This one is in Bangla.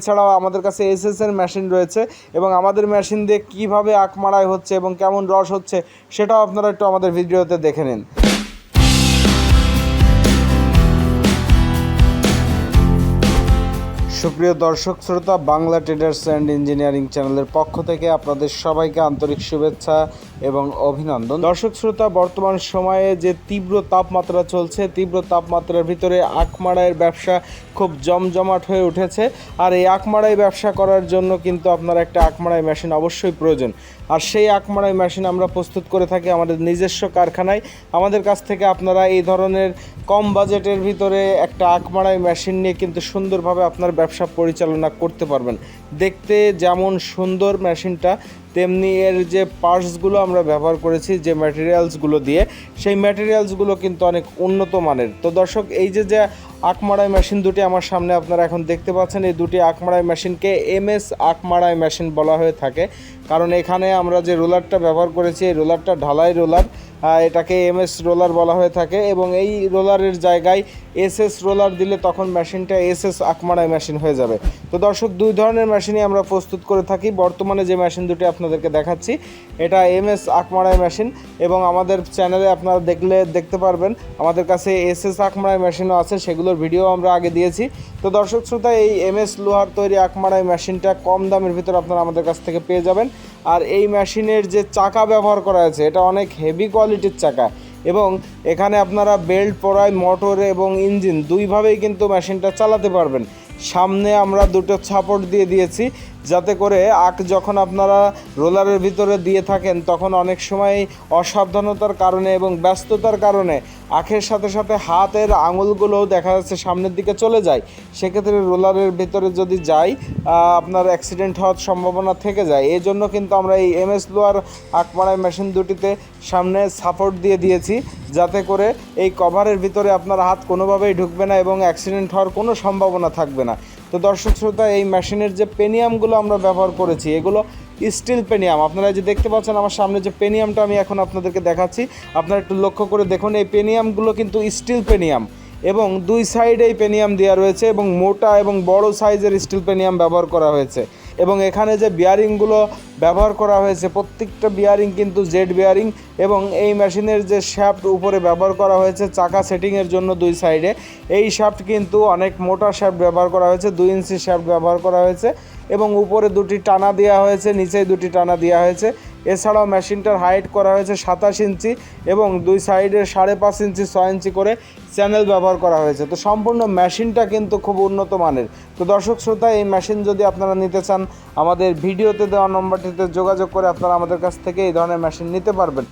এছাড়াও আমাদের কাছে এসএস এর মেশিন রয়েছে এবং আমাদের মেশিন দিয়ে কীভাবে আখ মারাই হচ্ছে এবং কেমন রস হচ্ছে সেটাও আপনারা একটু আমাদের ভিডিওতে দেখে নিন। সুপ্রিয় দর্শক, শ্রোতা, বাংলা ট্রেডার্স অ্যান্ড ইঞ্জিনিয়ারিং চ্যানেলের পক্ষ থেকে আপনাদের সবাইকে আন্তরিক শুভেচ্ছা এবং অভিনন্দন। দর্শক, শ্রোতা, বর্তমান সময়ে যে তীব্র তাপমাত্রা চলছে, তীব্র তাপমাত্রার ভিতরে আখমাড়াইয়ের ব্যবসা খুব জমজমাট হয়ে উঠেছে। আর এই আখমাড়াই ব্যবসা করার জন্য কিন্তু আপনার একটা আখমাড়াই মেশিন অবশ্যই প্রয়োজন। আর সেই আখমাড়াই মেশিন আমরা প্রস্তুত করে থাকি আমাদের নিজস্ব কারখানায়। আমাদের কাছ থেকে আপনারা এই ধরনের কম বাজেটের ভিতরে একটা আখমাড়াই মেশিন নিয়ে কিন্তু সুন্দরভাবে আপনার ব্যবসা পরিচালনা করতে পারবেন। দেখতে যেমন সুন্দর মেশিনটা, তেমনি এর যে পার্টসগুলো আমরা ব্যবহার করেছি, যে ম্যাটেরিয়ালসগুলো দিয়ে, সেই ম্যাটেরিয়ালসগুলো কিন্তু অনেক উন্নত মানের। তো দর্শক, এই যে যে আখমাড়াই মেশিন দুটি আমার সামনে আপনারা এখন দেখতে পাচ্ছেন, এই দুটি আখমাড়াই মেশিনকে এম এস আখমাড়াই মেশিন বলা হয়ে থাকে। কারণ এখানে আমরা যে রোলারটা ব্যবহার করেছি, এই রোলারটা ঢালাই রোলার। এটাকে এম এস রোলার বলা হয়ে থাকে এবং এই রোলারের জায়গায় এস এস রোলার দিলে তখন মেশিনটা এস এস আকমারাই মেশিন হয়ে যাবে। তো দর্শক, দুই ধরনের মেশিনই আমরা প্রস্তুত করে থাকি। বর্তমানে যে মেশিন দুটি আপনাদেরকে দেখাচ্ছি, এটা এম এস আকমারাই মেশিন এবং আমাদের চ্যানেলে আপনারা দেখলে দেখতে পারবেন, আমাদের কাছে এস এস আকমারাই মেশিনও আছে, সেগুলোর ভিডিও আমরা আগে দিয়েছি। তো দর্শক, শ্রোতা, এই এম এস লোহার তৈরি আকমারাই মেশিনটা কম দামের ভিতর আপনারা আমাদের কাছ থেকে পেয়ে যাবেন। আর এই মেশিনের যে চাকা ব্যবহার করা আছে, এটা অনেক হেভি কোয়ালিটির চাকা। এবং এখানে আপনারা বেল্ট পরায় মোটর এবং ইঞ্জিন দুইভাবেই কিন্তু মেশিনটা চালাতে পারবেন। সামনে আমরা দুটো সাপোর্ট দিয়ে দিয়েছি। যাতে করে আখ যখন আপনারা রোলারের ভিতরে দিয়ে থাকেন, তখন অনেক সময় অসাবধানতার কারণে এবং ব্যস্ততার কারণে আখের সাথে সাথে হাতের আঙুলগুলোও দেখা যাচ্ছে সামনের দিকে চলে যায়। সেক্ষেত্রে রোলারের ভিতরে যদি যাই আপনার অ্যাক্সিডেন্ট হওয়ার সম্ভাবনা থেকে যায়। এই জন্য কিন্তু আমরা এই এম এস লোয়ার আখমারাই মেশিন দুটিতে সামনে সাপোর্ট দিয়ে দিয়েছি, যাতে করে এই কভারের ভিতরে আপনার হাত কোনোভাবেই ঢুকবে না এবং অ্যাক্সিডেন্ট হওয়ার কোনো সম্ভাবনা থাকবে না। তো দর্শক শ্রোতা, এই মেশিনের যে পেনিয়ামগুলো আমরা ব্যবহার করেছি, এগুলো স্টিল পেনিয়াম। আপনারা যে দেখতে পাচ্ছেন, আমার সামনে যে পেনিয়ামটা আমি এখন আপনাদেরকে দেখাচ্ছি, আপনারা একটু লক্ষ্য করে দেখুন, এই পেনিয়ামগুলো কিন্তু স্টিল পেনিয়াম এবং দুই সাইডেই পেনিয়াম দেওয়া রয়েছে এবং মোটা এবং বড় সাইজের স্টিল পেনিয়াম ব্যবহার করা হয়েছে। এবং এখানে যে বিয়ারিংগুলো ব্যবহার করা হয়েছে। প্রত্যেকটা বিয়ারিং কিন্তু জেড বিয়ারিং এবং এই মেশিনের যে শ্যাফট উপরে ব্যবহার করা হয়েছে, চাকা সেটিংয়ের জন্য দুই সাইডে এই শ্যাফট কিন্তু অনেক মোটা শ্যাফট ব্যবহার করা হয়েছে, দুই ইঞ্চি শ্যাফট ব্যবহার করা হয়েছে এবং উপরে দুটি টানা দেওয়া হয়েছে নিচে দুটি টানা দেওয়া হয়েছে। এছাড়াও মেশিনটার হাইট করা হয়েছে সাতাশ ইঞ্চি এবং দুই সাইডে সাড়ে পাঁচ ইঞ্চি ছয় ইঞ্চি করে চ্যানেল ব্যবহার করা হয়েছে। তো সম্পূর্ণ মেশিনটা কিন্তু খুব উন্নত মানের। তো দর্শক শ্রোতা, এই মেশিন যদি আপনারা নিতে চান, আমাদের ভিডিওতে দেওয়া নম্বরটিতে যোগাযোগ করে আপনারা আমাদের কাছ থেকে এই ধরনের মেশিন নিতে পারবেন।